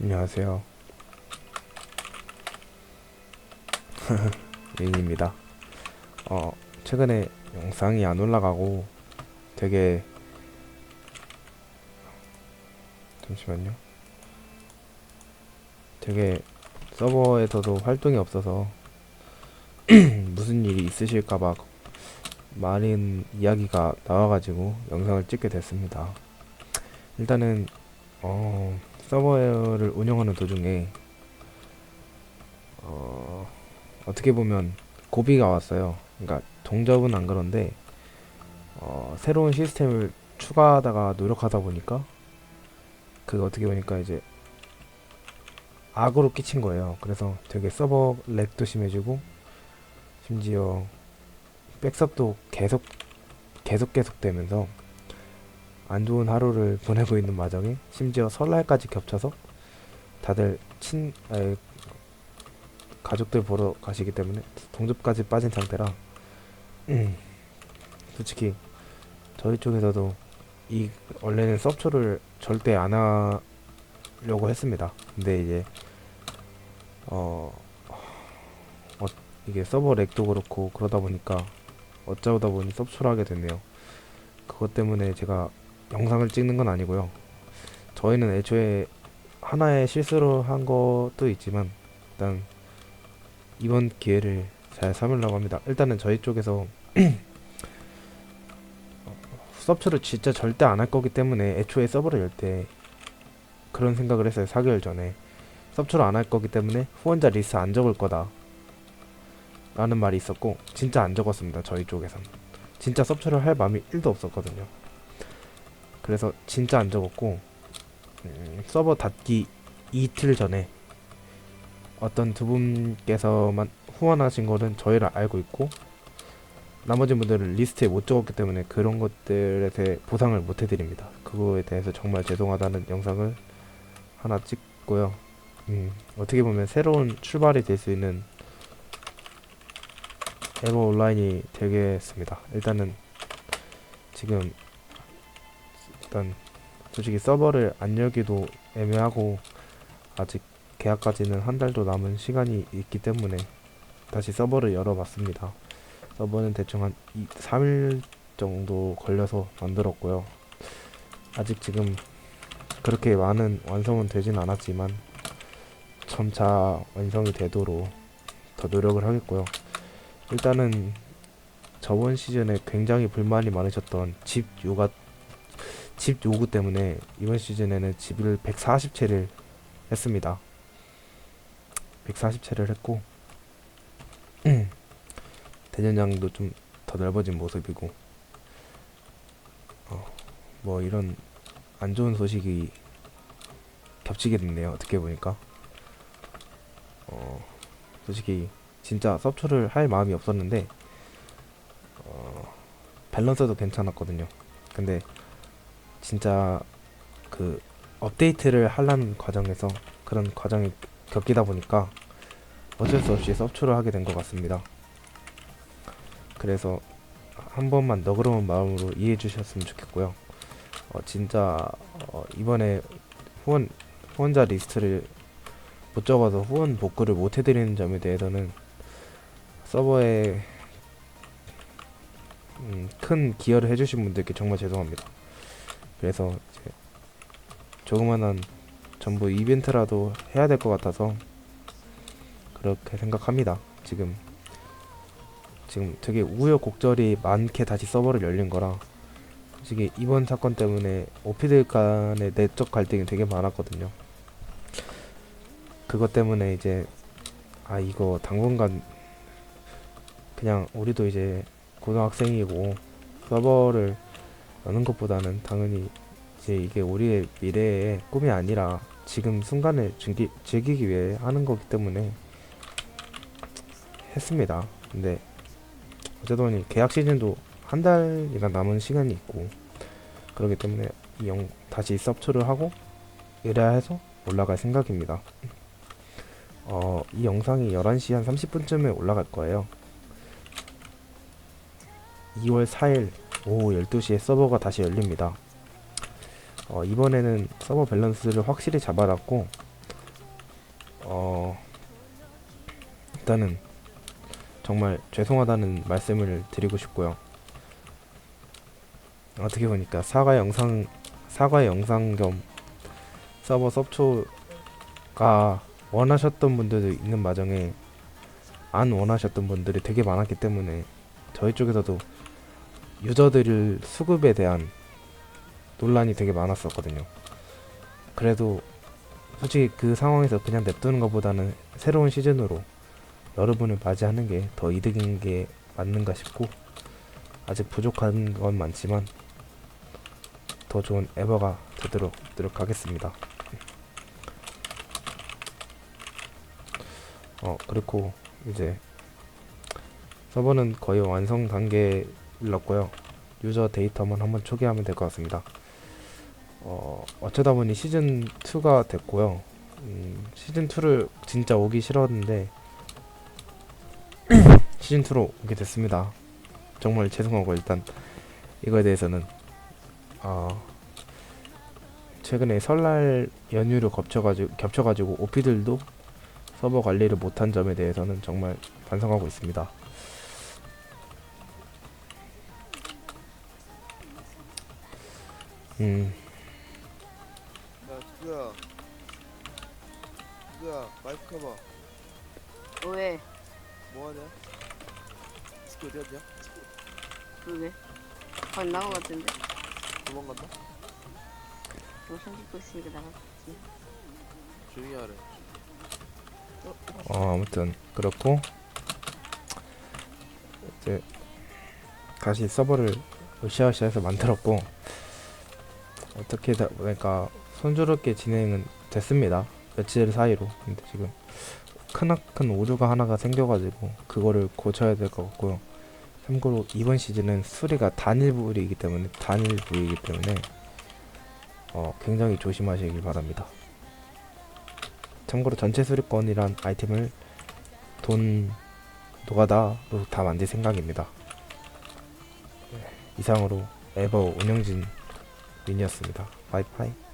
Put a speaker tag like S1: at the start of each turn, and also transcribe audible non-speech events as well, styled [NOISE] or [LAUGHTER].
S1: 안녕하세요. [LAUGHS] 메인입니다. 어, 최근에 영상이 안 올라가고 되게 잠시만요. 되게 서버에서도 활동이 없어서 [CLEARS THROAT] 무슨 일이 있으실까봐 많은 이야기가 나와가지고 영상을 찍게 됐습니다. 일단은 어, 서버를 운영하는 도중에 어, 어떻게 보면 고비가 왔어요. 그러니까 동접은 안 그런데 어, 새로운 시스템을 추가하다가 노력하다 보니까 그 어떻게 보니까 이제 악으로 끼친 거예요. 그래서 되게 서버 렉도 심해지고 심지어 백섭도 계속 계속 계속 되면서 안 좋은 하루를 보내고 있는 마정에 심지어 설날까지 겹쳐서 다들 친 아니, 가족들 보러 가시기 때문에 동접까지 빠진 상태라 음, 솔직히 저희 쪽에서도 이 원래는 섭초를 절대 안 하려고 했습니다. 근데 이제 어, 어 이게 서버 렉도 그렇고 그러다 보니까 어쩌다 보니 섭초를 하게 됐네요. 그것 때문에 제가 영상을 찍는 건 아니고요. 저희는 애초에 하나의 실수로 한 것도 있지만 일단 이번 기회를 잘 삼으려고 합니다. 일단은 저희 쪽에서 [CLEARS THROAT] 서브를 진짜 절대 안 할 거기 때문에 애초에 서버를 열 때 그런 생각을 했어요. 4개월 전에 서브를 안 할 거기 때문에 후원자 리스트 안 적을 거다 라는 말이 있었고 진짜 안 적었습니다. 저희 쪽에선 진짜 서브를 할 마음이 1도 없었거든요. 그래서 진짜 안 적었고 음, 서버 닫기 이틀 전에 어떤 두 분께서만 후원하신 거는 저희를 알고 있고 나머지 분들은 리스트에 못 적었기 때문에 그런 것들에 대해 보상을 못 해드립니다. 그거에 대해서 정말 죄송하다는 영상을 하나 찍고요. 음, 어떻게 보면 새로운 출발이 될 수 있는 에버 온라인이 되겠습니다. 일단은 지금 일단 솔직히 서버를 안 열기도 애매하고 아직 계약까지는 한 달도 남은 시간이 있기 때문에 다시 서버를 열어봤습니다. 서버는 대충 한 2, 3일 정도 걸려서 만들었고요. 아직 지금 그렇게 많은 완성은 되진 않았지만 점차 완성이 되도록 더 노력을 하겠고요. 일단은 저번 시즌에 굉장히 불만이 많으셨던 집 요가 집 요구 때문에 이번 시즌에는 집을 140채를 했습니다. 140채를 했고 [CLEARS THROAT] 대전장도 좀 더 넓어진 모습이고 어, 뭐 이런 안 좋은 소식이 겹치게 됐네요. 어떻게 보니까 어, 솔직히 진짜 서초를 할 마음이 없었는데 어, 밸런스도 괜찮았거든요. 근데 진짜 그 업데이트를 하려는 과정에서 그런 과정이 겪이다 보니까 어쩔 수 없이 서초를 하게 된 것 같습니다. 그래서 한 번만 너그러운 마음으로 이해해 주셨으면 좋겠고요. 어, 진짜 어, 이번에 후원 후원자 리스트를 못 적어서 후원 복구를 못 해드리는 점에 대해서는 서버에 음, 큰 기여를 해주신 분들께 정말 죄송합니다. 그래서 이제 조그만한 전부 이벤트라도 해야 될 것 같아서 그렇게 생각합니다. 지금 지금 되게 우여곡절이 많게 다시 서버를 열린 거라 솔직히 이번 사건 때문에 오피들 간의 내적 갈등이 되게 많았거든요. 그것 때문에 이제 아 이거 당분간 그냥 우리도 이제 고등학생이고 서버를 여는 것보다는 당연히 이제 이게 우리의 미래의 꿈이 아니라 지금 순간을 즐기, 즐기기 위해 하는 거기 때문에 했습니다. 근데 어쨌든 계약 시즌도 한 달이나 남은 시간이 있고 그렇기 때문에 이 영, 다시 섭초를 하고 이래야 해서 올라갈 생각입니다. 어, 이 영상이 11시 한 30분쯤에 올라갈 거예요. 2월 4일 오후 12시에 서버가 다시 열립니다. 어, 이번에는 서버 밸런스를 확실히 잡아놨고 어 일단은 정말 죄송하다는 말씀을 드리고 싶고요. 어떻게 보니까 사과 영상 사과 영상 겸 서버 섭초가 원하셨던 분들도 있는 마정에 안 원하셨던 분들이 되게 많았기 때문에 저희 쪽에서도 유저들 수급에 대한 논란이 되게 많았었거든요. 그래도 솔직히 그 상황에서 그냥 냅두는 것보다는 새로운 시즌으로 여러분을 맞이하는 게 더 이득인 게 맞는가 싶고 아직 부족한 건 많지만 더 좋은 에버가 되도록 노력하겠습니다. 어 그리고 이제 서버는 거의 완성 단계에 일렀고요. 유저 데이터만 한번 초기하면 될 것 같습니다. 어, 어쩌다 보니 시즌 2가 됐고요. 음, 시즌 2를 진짜 오기 싫었는데 [CLEARS THROAT] 시즌 2로 오게 됐습니다. 정말 죄송하고 일단 이거에 대해서는 어, 최근에 설날 연휴를 겹쳐가지고 겹쳐가지고 오피들도 서버 관리를 못한 점에 대해서는 정말 반성하고 있습니다. 음,
S2: 야, 누구야? 누구야? 마이크 켜봐.
S3: 왜?
S2: 뭐하냐? 스키 어디 갔냐?
S3: 그게? 방 나온 것 같은데?
S2: 도망갔나?
S3: 뭐 손짓고 있으니까 나갔지.
S2: 조용히 하래.
S1: 어, 아무튼 그렇고 이제 다시 서버를 으쌰으쌰해서 만들었고 어떻게 다 그러니까 순조롭게 진행은 됐습니다 며칠 사이로 근데 지금 크나큰 오류가 하나가 생겨가지고 그거를 고쳐야 될 것 같고요 참고로 이번 시즌은 수리가 단일 부이기 때문에 단일 부이기 때문에 어, 굉장히 조심하시길 바랍니다. 참고로 전체 수리권이란 아이템을 돈 노가다로 다 만들 생각입니다. 네, 이상으로 에버 운영진 민이었습니다. 바이바이.